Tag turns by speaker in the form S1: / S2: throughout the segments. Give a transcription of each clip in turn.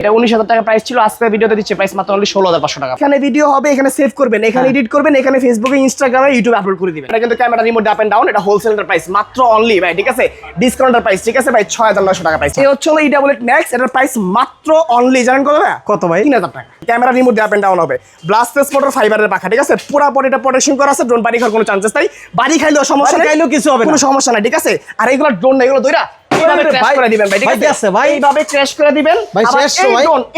S1: এটা উনিশ হাজার টাকা প্রাইস ছিল আজকে ভিডিওতে দিচ্ছে প্রাইস মাত্র অনলি ষোলো হাজার পাঁচশো টাকা। এখানে ভিডিও হবে এখানে সেভ করবেন এখানে
S2: হ্যাঁ।
S1: এডিট করবেন এখানে ফেসবুকে ইনস্টাগ্রামে ইউটিউবে আপলোড করে দিবেন। এটা কিন্তু camera remote up and down এটা হোলসেলের প্রাইস মাত্র অনলি ভাই ঠিক আছে? ডিসকাউন্টের প্রাইস ঠিক আছে ভাই? ছয় হাজার নশো টাকা প্রাইস এই হচ্ছে হলো ই ডাবল এইট ম্যাক্স এটার প্রাইস মাত্র অনলি জানেন কত ভাই
S2: কত ভাই?
S1: তিন হাজার টাকা। Camera remote up and down হবে। ব্লাস্টেস মোটর ফাইবারের পাখা ঠিক আছে? পুরো বডিটা প্রোটেকশন করা আছে ড্রোন বাড়ি খাওয়ার কোনো চান্সেস নাই। বাড়ি খাইলেও সমস্যা
S2: খাইলেও কিছু হবে না।
S1: কোনো সমস্যা নাই ঠিক আছে? আর এইগুলো ড্রোন না এগুলো দইরা দিবেন দিবেন।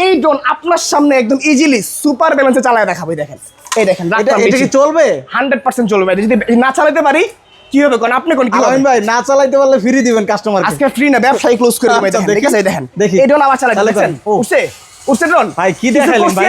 S1: এই আপনার সামনে একদম ইজিলি সুপার ব্যালেন্সে চালায় দেখাবো দেখেন। এই দেখেন
S2: এটা এটা কি চলবে?
S1: হান্ড্রেড পার্সেন্ট চলবে যদি না চালাতে পারি কি হবে কোন? আপনি কোন কি হবে?
S2: ভাই না চালাইতে পারলে ফ্রি দিবেন কাস্টমার
S1: আজকে ফ্রি না ব্যবসায়ী ক্লোজ করে দেবে
S2: আচ্ছা,
S1: দেখেন ঠিক আছে দেখেন।
S2: দেখি।
S1: এই ড্রোন আবার চালাতে।
S2: ও।
S1: উঠছে? উঠছে ড্রোন
S2: ভাই, কি দেখাইলেন ভাই?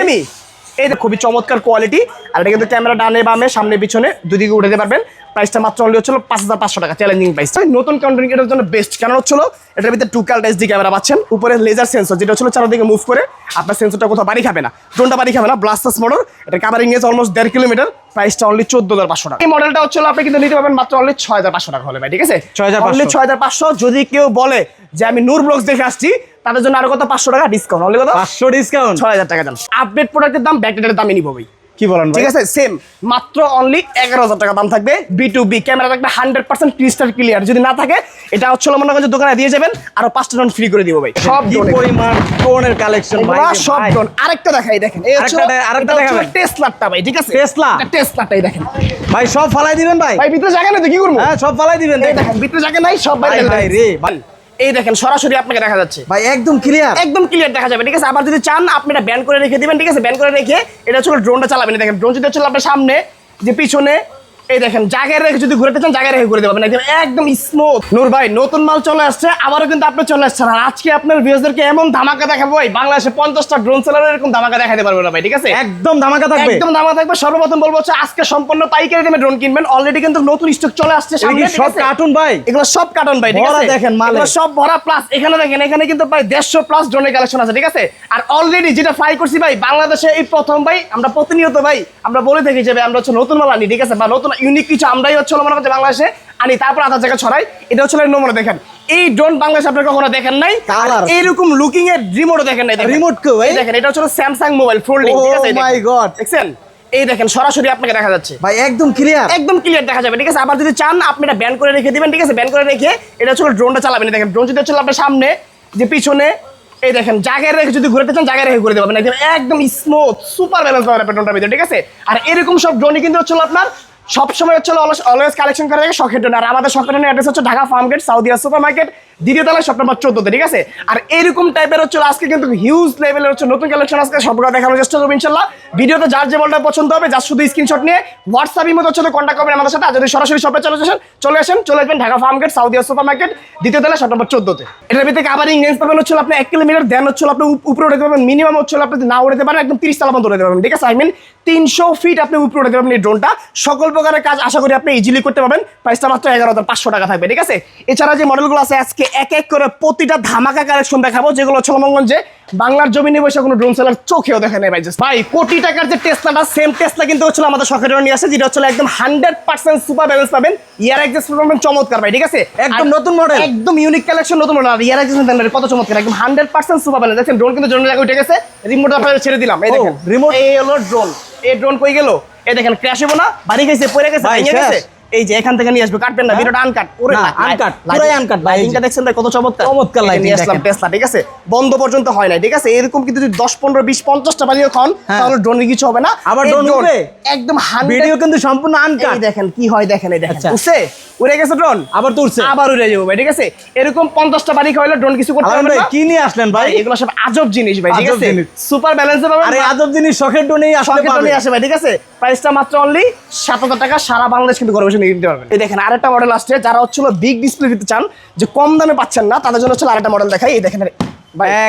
S1: এই যে খুবই চমৎকার কোয়ালিটি আর এটা কিন্তু ক্যামেরা ডানে বামে সামনে পিছনে দুদিকে উঠাতে পারবেন। প্রাইসটা মাত্র অনলি হচ্ছিল পাঁচ হাজার পাঁচশো টাকা চ্যালেঞ্জিং প্রাইস নতুন কন্টেন্ট ক্রিয়েটার জন্য বেস্ট কেন হচ্ছিল এটার ভিতরে টু কাল ডি ক্যামেরা পাচ্ছেন। উপরে লেজার সেন্সর যেটা হচ্ছিল চারদিকে মুভ করে আপনার সেন্সরটা কোথাও বাড়ি খাবে না। ড্রোনটা বাড়ি খাবে না ব্লাস্টাস মোটর এটা কাভারিং এজ অলমোস্ট দেড় কিলোমিটার প্রাইসটা অনলি চোদ্দ হাজার পাঁচশো টাকা। এই মডেলটা হচ্ছিল আপনি কিন্তু নিতে পারবেন মাত্র অনলি ছয় হাজার পাঁচশো টাকা হলে ভাই ঠিক আছে?
S2: 6,500
S1: অনলি ছয় হাজার পাঁচশো। যদি কেউ বলে যে আমি নূর ব্লগস দেখে আসছি তাদের জন্য আরও কত? পাঁচশো টাকা ডিসকাউন্ট অনলি কত?
S2: পাঁচশো ডিসকাউন্ট
S1: ছয় হাজার টাকা দাম। আপডেট প্রোডাক্টের দাম ব্যাকডেটের দামই নিবো ভাই।
S2: কি বলেন
S1: ঠিক আছে? সেম মাত্র অনলি এগারো হাজার টাকা দাম থাকবে। বি টু বি ক্যামেরা থাকবে হান্ড্রেড পার্সেন্ট ক্রিস্টাল ক্লিয়ার যদি না থাকে এটা হচ্ছে মনে করেন দোকানে দিয়ে যাবেন আরও পাঁচটা ডন ফ্রি করে দিব ভাই। সব।
S2: পরিমাণ ড্রোনের কালেকশন
S1: সব। ড্রোন আরেকটা দেখাই দেখেন।
S2: আরেকটা- দেখাবেন।
S1: টেসলারটা ভাই ঠিক আছে?
S2: Tesla?
S1: টেসলারটাই দেখেন।
S2: ভাই সব ফালাই দিবেন ভাই।
S1: ভাই ভিতরে জায়গা নেই তো কি করব?
S2: হ্যাঁ সব ফালাই দিবেন
S1: দেখেন। ভিতরে জায়গা নাই সব
S2: ভাই রে,
S1: ভাই। এই দেখেন সরাসরি আপনাকে দেখা যাচ্ছে।
S2: ভাই একদম ক্লিয়ার
S1: একদম ক্লিয়ার দেখা যাবে ঠিক আছে? আবার যদি চান আপনি এটা ব্যান করে রেখে দিবেন ঠিক আছে? ব্যান করে রেখে এটা হচ্ছে ড্রোনটা চালাবেন। দেখেন ড্রোন যদি হচ্ছে আপনার সামনে যে পিছনে এই দেখেন জায়গায় রেখে যদি ঘুরতে চান জায়গায় রেখে ঘুরে দেবেন একদম একদম স্মুথ নূর ভাই নতুন মাল চলে আসছে আবারও কিন্তু আপনি চলে আসছেন। আর আজকে আপনার ভিউজদেরকে এমন ধামাকা দেখাবো ভাই বাংলাদেশে পঞ্চাশটা ড্রোন সেলার এরকম ধামাকা দেখাতে পারব না ভাই ঠিক আছে?
S2: একদম ধামাকা থাকবে।
S1: একদম ধামাকা থাকবে। সর্বপ্রথম বলব হচ্ছে আজকে সম্পূর্ণ পাইকারি দামে ড্রোন কিনবেন। অলরেডি কিন্তু নতুন স্টক চলে আসছে
S2: সব কার্টুন ভাই।
S1: এগুলো সব কার্টন ভাই ঠিক আছে?
S2: দেখেন মালে।
S1: সব ভরা প্লাস এখানে দেখেন এখানে কিন্তু প্রায় দেড়শো প্লাস ড্রোনের কালেকশন আছে ঠিক আছে? আর অলরেডি যেটা ফ্লাই করছি ভাই বাংলাদেশে এই প্রথম ভাই আমরা প্রতিনিয়ত ভাই আমরা বলে থাকি যে আমরা হচ্ছে নতুন মাল আনি ঠিক আছে? বা নতুন ইউনিক কিছু আমরাই হচ্ছে মনে করছে বাংলাদেশে আনি তারপর আধার জায়গা ছড়াই। এটা হচ্ছে নমুনা দেখেন। এই ড্রোন বাংলাদেশে আপনারা কখনো দেখেন নাই? এইরকম লুকিং এর রিমোটও দেখেন নাই।
S2: Remote কেউ,
S1: দেখেন এটা হচ্ছে স্যামসাং মোবাইল ফোল্ডিং
S2: Oh
S1: ঠিক আছে? এই
S2: my
S1: দেখেন। দেখছেন? এই দেখেন সরাসরি আপনাকে দেখা যাচ্ছে।
S2: ভাই একদম ক্লিয়ার
S1: একদম ক্লিয়ার দেখা যাবে ঠিক আছে? আবার যদি চান আপনি এটা ব্যান করে রেখে দিবেন ঠিক আছে? ব্যান করে রেখে এটা হচ্ছে ড্রোনটা চালাবেন। দেখেন ড্রোন যদি হচ্ছে আপনার সামনে যে পিছনে এই দেখেন জায়গায় রেখে যদি ঘুরতে চান জায়গায় রেখে ঘুরে দেবেন একদম একদম স্মুথ সুপার ব্যালেন্স পাবেন ড্রোনটার ভিতরে ঠিক আছে? আর এরকম সব ড্রোনই কিন্তু হচ্ছে আপনার সবসময় হচ্ছে অলওয়েজ কালেকশন করে যায় শখের জন্য। আর আমাদের শখের জন্য অ্যাড্রেস হচ্ছে Dhaka Farmgate Saudia super market দ্বিতীয় তলায় শপ নাম্বার চোদ্দতে, ঠিক আছে? আর এরকম টাইপের হচ্ছে আজকে কিন্তু হিউজ লেভেলের হচ্ছে নতুন কালেকশন আজকে সবগুলো দেখানোর চেষ্টা করব ইনশাল্লাহ। ভিডিওতে যার যে মডেলটা পছন্দ হবে যার শুধু স্ক্রিনশট নিয়ে হোয়াটসঅ্যাপের মধ্যে হচ্ছে কন্ট্যাক্ট করবেন আমাদের সাথে। আর যদি সরাসরি শপে চলে আসেন চলে আসেন, চলে আসবেন Dhaka Farmgate Saudia super market দ্বিতীয় তলায় শপ নাম্বার চোদ্দতে। এটার ভিতরে কাভারিং রেঞ্জ পাবেন হচ্ছে আপনি এক কিলোমিটার দেন হচ্ছে আপনি উপ- উপরে উঠতে পারবেন মিনিমাম হচ্ছে আপনি না উড়তে পারেন, একদম তিরিশ তলা পর্যন্ত উড়তে পারবেন ঠিক আছে আই মিন তিনশো ফিট আপনি উপরে উঠতে পারবেন এই ড্রোনটা সকল প্রকারের কাজ আশা করি আপনি ইজিলি করতে পারবেন। প্রাইসটা মাত্র এগারো হাজার পাঁচশো টাকা থাকবে, ঠিক আছে? এছাড়া যে মডেলগুলো আছে আজকে এক এক করে প্রতিটা ধামাকা কালেকশন দেখাবো যেগুলো ছলমঙ্গঞ্জে বাংলার জমিনে বসে কোনো ড্রোন সেলার চোখেও দেখে নেই ভাই ভাই কোটি টাকার যে টেসলাটা সেম টেসলা কিন্তু হচ্ছিল আমাদের শখের জন্য নিয়ে আসে যেটা হচ্ছে একদম হান্ড্রেড পার্সেন্ট সুপার ব্যালেন্স পাবেন। ইয়ার এক্সেস পাবেন চমৎকার ভাই ঠিক আছে?
S2: একদম নতুন model।
S1: একদম ইউনিক কালেকশন নতুন মডেল আর ইয়ার এক্সেস কত চমৎকার একদম হান্ড্রেড পার্সেন্ট সুপার ব্যালেন্স দেখেন ড্রোন কিন্তু জায়গায় উঠে গেছে রিমোট আপনাদের ছেড়ে দিলাম। এই দেখেন
S2: remote-
S1: এই হলো ড্রোন এই ড্রোন কই গেল? এই দেখেন ক্র্যাশ হব না বাড়ি গেছে পড়ে গেছে ভেঙে গেছে। এই যে এখান থেকে নিয়ে আসবে কাটবেন না
S2: হ্যাঁ?
S1: ভিডিওটা আনকাট ওরে
S2: না,
S1: লা- লা-
S2: uncut,
S1: lighting-
S2: পুরাই uncut, ভাই, এই
S1: lightingটা
S2: যে।
S1: দেখছেন ভাই কত চমৎকার।
S2: চমৎকার lighting
S1: নিয়ে আসলাম। টেসলা ঠিক আছে? বন্ধ পর্যন্ত হয় না ঠিক আছে? এরকম কিন্তু যদি দশ পনেরো বিশ পঞ্চাশটা বাজিয়ে খান
S2: হ্যাঁ।
S1: তাহলে ড্রোনের কিছু হবে না।
S2: আবার drone উড়বে?
S1: একদম হান্ড্রেড
S2: ভিডিও কিন্তু সম্পূর্ণ আনকাট এই
S1: দেখেন কি হয় দেখেন এই দেখেন।
S2: আচ্ছা।
S1: উঠছে? উড়ে গেছে ড্রোন
S2: আবার তো
S1: আবার উড়ে যাব ভাই ঠিক আছে? এরকম পঞ্চাশটা বাড়ি খাওয়াইলে ড্রোন কিছু করতে পারবে
S2: ভাই
S1: না।
S2: কি নিয়ে আসলেন ভাই?
S1: এগুলো সব আজব জিনিস ভাই ঠিক আছে? সুপার ব্যালেন্সে পাবেন
S2: আরে আজব জিনিস শখের ডোনেই আসলে
S1: শখের
S2: পাবে
S1: আসে ভাই ঠিক আছে? প্রাইসটা মাত্র অনলি সাত হাজার টাকা সারা বাংলাদেশ কিন্তু ঘরে বসে নিয়ে নিতে পারবেন। এই দেখেন আরেকটা মডেল আসছে যারা হচ্ছিল বিগ ডিসপ্লে দিতে চান যে কম দামে পাচ্ছেন না তাদের জন্য হচ্ছে আরেকটা মডেল দেখাই। এই দেখেন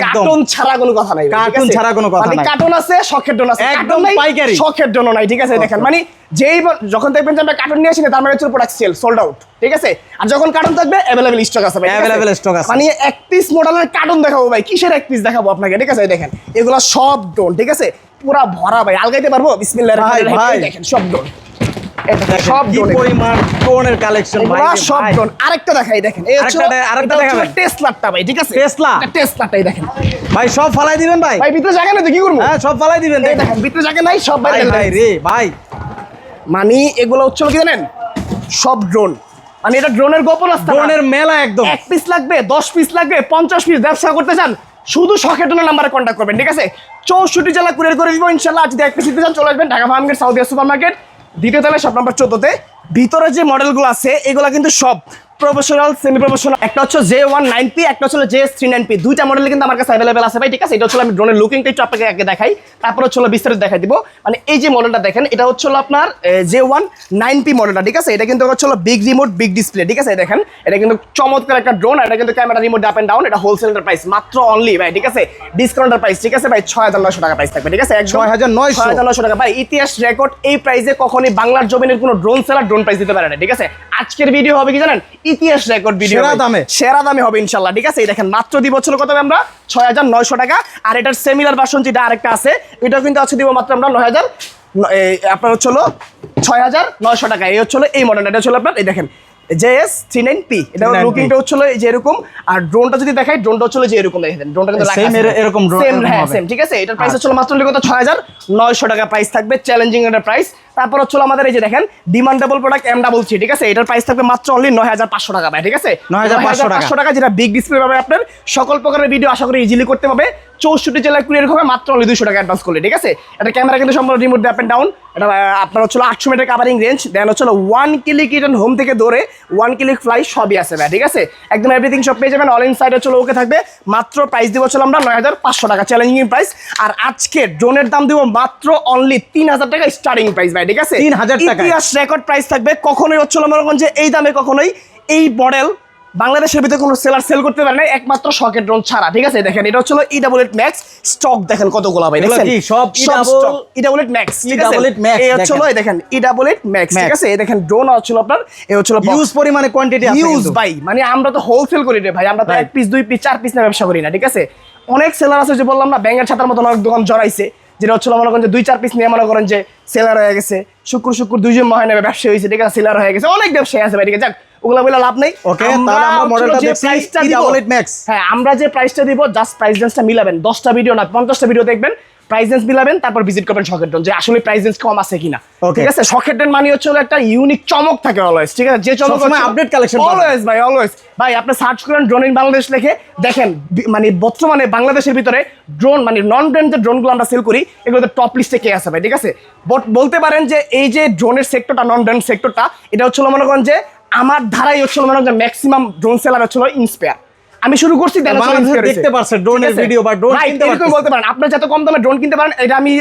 S1: কার্টুন ছাড়া কোনো কথা নাই
S2: কার্টুন ছাড়া কোনো কথা
S1: মানে
S2: নাই।
S1: কার্টুন আছে শখের ডোন আছে।
S2: একদম পাইকারি।
S1: শখের ডোন নাই ঠিক আছে? দেখেন মানে যেই যখন দেখবেন যে আমরা কার্টুন নিয়ে আসি না তার মানে হচ্ছে প্রোডাক্ট সেল সোল্ড আউট ঠিক আছে? আর যখন কার্টুন থাকবে অ্যাভেলেবেল স্টক আছে ভাই ঠিক আছে?
S2: আছে।
S1: মানে এক পিস মডেলের কার্টুন দেখাবো ভাই কিসের এক পিস দেখাবো আপনাকে ঠিক আছে? দেখেন এগুলো সব ডোন ঠিক আছে? পুরা ভরা ভাই আলগাইতে পারব। দেখেন সব ডোন সব এগুলো।
S2: পরিমাণ ড্রোনের কালেকশন ভাই
S1: সব
S2: ভাই।
S1: আরেকটা দেখাই দেখেন। এই
S2: আরেকটা আরেকটা দেখাবেন।
S1: টেসলারটা ভাই ঠিক আছে?
S2: Tesla?
S1: টেসলাটাই দেখেন।
S2: ভাই সব ফালাই দিবেন ভাই।
S1: ভাই ভিতরে জায়গা নেই তো কি করব?
S2: হ্যাঁ সব ফালাই দিবেন
S1: দেখেন। ভিতরে জায়গা নাই সব
S2: ভাই ভাই রে ভাই।
S1: মানে এগুলো হচ্ছে কি জানেন? সব ড্রোন মানে এটা ড্রোনের গোপন না।
S2: ড্রোনের মেলা একদম।
S1: এক পিস লাগবে দশ পিস লাগবে পঞ্চাশ পিস ব্যবসা করতে চান শুধু শখের জন্য নাম্বারে কন্ট্যাক্ট করবেন ঠিক আছে? চৌষট্টি জেলা কুরিয়ার করে দিব ইনশাল্লাহ। আজ এক পিস দিতে চান চলে আসবেন ঢাকা ফার্মগেট সাউদিয়া সুপার মার্কেট দ্বিতীয় তলায় শপ নাম্বার চোদ্দতে ভিতরে যে মডেলগুলো আছে এগুলো কিন্তু সব প্রফেশনাল সেমি প্রফেশনাল একটা হচ্ছে জে ওয়ান নাইন পি একটা হচ্ছে জে থ্রি নাইন পি দুইটা মডেল কিন্তু আমার কাছে অ্যাভেলেবেল আছে ভাই ঠিক আছে? এটা হচ্ছে আমি ড্রোনের লুকিংটা একটু আপনাকে আগে দেখাই। তারপর হচ্ছে বিস্তারিত দেখাই দিব। মানে এই যে মডেলটা দেখেন এটা হচ্ছে আপনার জে ওয়ান নাইন পি মডেলটা ঠিক আছে? এটা কিন্তু হচ্ছে বিগ রিমোট বিগ ডিসপ্লে ঠিক আছে? দেখেন এটা কিন্তু চমৎকার একটা ড্রোন এটা কিন্তু camera remote up and down এটা হোলসেলের প্রাইস মাত্র অনলি ভাই ঠিক আছে? ডিসকাউন্টের প্রাইস ঠিক আছে ভাই? ছয় হাজার নয়শো টাকা প্রাইস থাকবে ঠিক আছে? একদম
S2: 6,900
S1: ছয় হাজার নশো টাকা। ভাই ইতিহাস রেকর্ড এই প্রাইসে কখনই বাংলার জমিনের কোনো ড্রোন সেলার ড্রোন প্রাইস দিতে পারে না ঠিক আছে? আজকের ভিডিও হবে কি জানেন? ইতিহাস রেকর্ড ভিডিও
S2: সেরা দামে।
S1: সেরা দামে হবে ইনশাল্লাহ ঠিক আছে? এই দেখেন মাত্র দিব হচ্ছে কত আমরা? ছয় হাজার নয়শো টাকা। আর এটার সেমিলার ভার্সন যেটা আরেকটা আছে এটাও কিন্তু আছে দিব মাত্র আমরা নয় হাজার আপনার হচ্ছে হলো ছয় হাজার নয়শো টাকা। এই হচ্ছে হলো এই মডেলটা এটা হচ্ছে হলো আপনার এই দেখেন জেএস থ্রি নাইন পি এটা
S2: 39P
S1: লুকিংটা হচ্ছে হলো এই যে এরকম। আর ড্রোনটা যদি দেখাই ড্রোনটা হচ্ছে যে এরকম দেখেন ড্রোনটা কিন্তু।
S2: এর- এরকম
S1: Same, হ্যাঁ সেম ঠিক আছে? এটার প্রাইস হচ্ছে মাত্র কত? ছয় হাজার নয়শো টাকা প্রাইস থাকবে চ্যালেঞ্জিং একটা প্রাইস তারপর হচ্ছে আমাদের এই যে দেখেন demandable product M double three ঠিক আছে? এটার প্রাইস থাকবে মাত্র অনলি নয় হাজার পাঁচশো টাকা ভাই ঠিক আছে?
S2: 9,500 টাকা।
S1: 9,500 টাকা যেটা বিগ ডিসপ্লে পাবে আপনার সকল প্রকারের ভিডিও আশা করি ইজিলি করতে পারবে। চৌষট্টি জেলায় কুরিয়ার হবে মাত্র অনলি দুশো টাকা অ্যাডভান্স করলে ঠিক আছে? এটা ক্যামেরা কিন্তু সম্পূর্ণ রিমোট দিয়ে আপ এন্ড ডাউন এটা আপনার হচ্ছে আটশো মিটার কাভারিং রেঞ্জ দেন হচ্ছে ওয়ান ক্লিক রিটার্ন হোম থেকে ধরে ওয়ান ক্লিক ফ্লাই সবই আছে ভাই ঠিক আছে? একদম এভরিথিং সব পেয়ে যাবেন। অল ইন সাইড হচ্ছে ওকে থাকবে। মাত্র প্রাইস দিব হচ্ছে আমরা নয় হাজার পাঁচশো টাকা চ্যালেঞ্জিং প্রাইস আর আজকে ড্রোনের দাম দিব মাত্র অনলি তিন হাজার টাকা স্টার্টিং প্রাইস ভাই ঠিক আছে?
S2: 3,000 টাকায়।
S1: ইতিহাস রেকর্ড প্রাইস থাকবে কখনোই হচ্ছিল মনে এই দামে কখনোই এই মডেল বাংলাদেশের ভিতরে কোনো সেলার সেল করতে পারে না একমাত্র শকের ড্রোন ছাড়া ঠিক আছে? দেখেন এটা E double eight max stock দেখেন কতগুলো ভাই
S2: এগুলো
S1: দেখছেন
S2: কি? সব
S1: E double eight max
S2: E-double-eight max,
S1: এই হচ্ছিল
S2: দেখেন।
S1: ই ডাবল এইট ম্যাক্স ঠিক আছে? এই দেখেন ড্রোন হচ্ছিল আপনার এই হচ্ছিল
S2: হিউজ পরিমাণে কোয়ান্টিটি
S1: ইউজ ভাই মানে আমরা তো হোলসেল করি রে ভাই আমরা তো এক পিস দুই পিস চার পিস না ব্যবসা করি না ঠিক আছে? অনেক সেলার আছে যে বললাম না ব্যাঙের ছাতার মতো অনেক দোকান জড়াইছে। যেটা হচ্ছিল মনে করেন যে দুই চার পিস নিয়ে মনে করেন যে সেলার হয়ে গেছে। শুক্র শুক্র দুইজন মহান ব্যবসা হয়েছে ঠিক আছে সেলার হয়ে গেছে অনেক ব্যবসায়ী আছে ভাই ঠিক আছে যাক ওগুলা বলে লাভ নেই।
S2: ওকে তাহলে আমরা মডেলটা দেখছি,
S1: হ্যাঁ আমরা যে প্রাইসটা দিব জাস্ট প্রাইস রেঞ্জটা মিলাবেন দশটা ভিডিও না পঞ্চাশটা ভিডিও দেখবেন রেঞ্জ মিলাবেন তারপর ভিজিট করবেন শখের ড্রোন যে আসলে রেঞ্জ কম আছে কিনা। ঠিক আছে? শখের ড্রোন মানে হচ্ছে একটা ইউনিক চমক থাকে অলওয়েজ ঠিক আছে? যে চমক
S2: update collection পাবেন।
S1: অলওয়েজ ভাই অলওয়েজ ভাই আপনি সার্চ করেন ড্রোন ইন বাংলাদেশ লিখে দেখেন মানে বর্তমানে বাংলাদেশের ভিতরে ড্রোন মানে নন ব্র্যান্ড যে ড্রোনগুলো আমরা সেল করি এগুলোতে টপ লিস্টে কে আছে ভাই ঠিক আছে? বট- বলতে পারেন যে এই যে ড্রোনের সেক্টরটা নন ব্র্যান্ড সেক্টরটা এটা হচ্ছিল মনে করেন যে আমার ধারাই হচ্ছিল মনে করেন যে ম্যাক্সিমাম ড্রোন সেলার হচ্ছিল ইন্সপায়ার আমি শুরু করছি
S2: দেখতে
S1: হয়েছে।
S2: পারছে drone এর
S1: ঠিক
S2: বা
S1: Right,
S2: কিনতে
S1: বলতে পারেন আপনার যত কম দামে ড্রোন কিনতে পারেন এটা আমি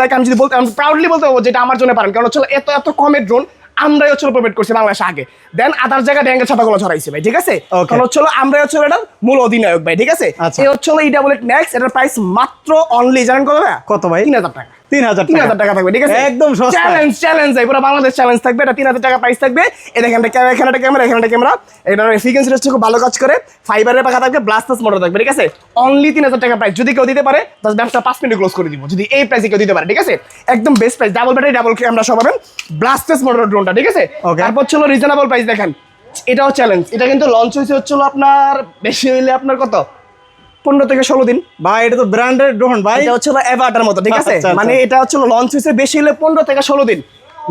S1: লাইক আমি যদি বলতে প্রাউডলি বলতে পারব যেটা আমার জন্য পারেন। কারণ হচ্ছে এত এত কমের ড্রোন আমরাই হচ্ছে প্রোভাইড করছি বাংলাদেশে আগে। দেন আদার জায়গায় ব্যাঙ্গের ছাতাগুলো ছড়াইছে ভাই ঠিক আছে. কারণ হচ্ছে আমরাই হচ্ছে এটার মূল অধিনায়ক ভাই ঠিক আছে?
S2: আচ্ছা।
S1: এই হচ্ছে ই ডাবল এইট ম্যাক্স এটার প্রাইস মাত্র অনলি জানেন কত ভাই
S2: কত ভাই?
S1: তিন হাজার টাকা।
S2: তিন হাজার
S1: তিন হাজার টাকা থাকবে ঠিক আছে?
S2: একদম
S1: চ্যালেঞ্জ চ্যালেঞ্জ পুরো বাংলাদেশ চ্যালেঞ্জ থাকবে এটা তিন হাজার টাকা প্রাইস থাকবে। এই দেখেন ক্যামেরা এখানে একটা ক্যামেরা এখানে একটা ক্যামেরা এটার ফ্রিকোয়েন্সি হচ্ছে খুব ভালো কাজ করে। ফাইবারের পাখা থাকবে ব্লাস্টাস মোটর থাকবে ঠিক আছে? অনলি তিন হাজার টাকা প্রাইস যদি কেউ দিতে পারে ব্যবসা পাঁচ মিনিট ক্লোজ করে দিব। যদি এই প্রাইসে কেউ দিতে পারে ঠিক আছে? একদম best price double battery double camera সব পাবেন ব্লাস্টাস মোটর ড্রোনটা ঠিক আছে. তারপর ছিল রিজনেবল প্রাইস দেখেন। এটাও চ্যালেঞ্জ এটা কিন্তু লঞ্চ হয়েছে হচ্ছিল আপনার বেশি হইলে আপনার কত? পনেরো থেকে ষোলো দিন।
S2: ভাই এটা তো ব্র্যান্ডেড ড্রোন ভাই।
S1: এটা হচ্ছে এভারটার মতো ঠিক আছে?
S2: আচ্ছা, আচ্ছা।
S1: মানে এটা হচ্ছে লঞ্চ হয়েছে বেশি হলে পনেরো থেকে ষোলো দিন।